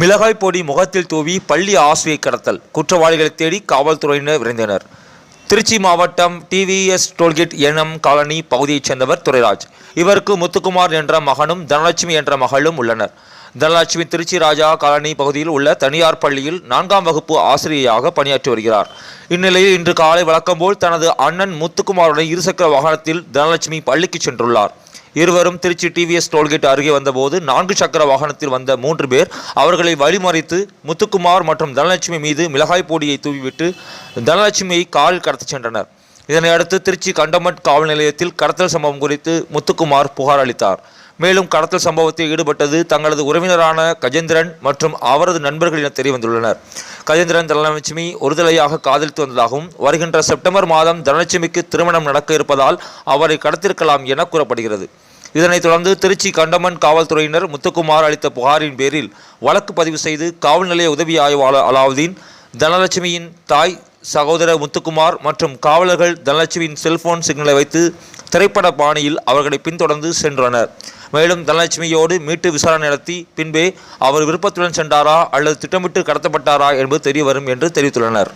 மிளகாய் பொடி முகத்தில் தூவி பள்ளி ஆசிரியை கடத்தல். குற்றவாளிகளை தேடி காவல்துறையினர் விரைந்தனர். திருச்சி மாவட்டம் டிவிஎஸ் டோல்கேட் எனும் காலனி பகுதியைச் சேர்ந்தவர் துரைராஜ். இவருக்கு முத்துக்குமார் என்ற மகனும் தனலட்சுமி என்ற மகளும் உள்ளனர். தனலட்சுமி திருச்சி ராஜா காலனி பகுதியில் உள்ள தனியார் பள்ளியில் நான்காம் வகுப்பு ஆசிரியையாக பணியாற்றி வருகிறார். இந்நிலையில் இன்று காலை வழக்கம்போல் தனது அண்ணன் முத்துக்குமாருடன் இருசக்கர வாகனத்தில் தனலட்சுமி பள்ளிக்கு சென்றுள்ளார். இருவரும் திருச்சி டிவிஎஸ் டோல்கேட் அருகே வந்தபோது நான்கு சக்கர வாகனத்தில் வந்த மூன்று பேர் அவர்களை வழிமறித்து முத்துக்குமார் மற்றும் தனலட்சுமி மீது மிளகாய் பொடியை தூவிவிட்டு தனலட்சுமியை காரில் கடத்திச் சென்றனர். இதனையடுத்து திருச்சி கண்டமட் காவல் நிலையத்தில் கடத்தல் சம்பவம் குறித்து முத்துக்குமார் புகார் அளித்தார். மேலும் கடத்தல் சம்பவத்தில் ஈடுபட்டது தங்களது உறவினரான கஜேந்திரன் மற்றும் அவரது நண்பர்கள் என தெரியவந்துள்ளனர் கஜேந்திரன் தனலட்சுமி ஒருதலையாக காதலித்து வந்ததாகவும் வருகின்ற செப்டம்பர் மாதம் தனலட்சுமிக்கு திருமணம் நடக்க இருப்பதால் அவரை கடத்திருக்கலாம் என கூறப்படுகிறது. இதனைத் தொடர்ந்து திருச்சி கண்டமன் காவல்துறையினர் முத்துக்குமார் அளித்த புகாரின் பேரில் வழக்கு பதிவு செய்து காவல் நிலைய உதவி ஆய்வாளர் அலாவுதீன் தனலட்சுமியின் தாய் சகோதரர் முத்துக்குமார் மற்றும் காவலர்கள் தனலட்சுமியின் செல்போன் சிக்னலை வைத்து திரைப்பட பாணியில் அவர்களை பின்தொடர்ந்து சென்றனர். மேலும் தனலட்சுமியோடு மீட்டு விசாரணை நடத்தி பின்பே அவர் விருப்பத்துடன் சென்றாரா அல்லது திட்டமிட்டு கடத்தப்பட்டாரா என்பது தெரியவரும் என்று தெரிவித்துள்ளனர்.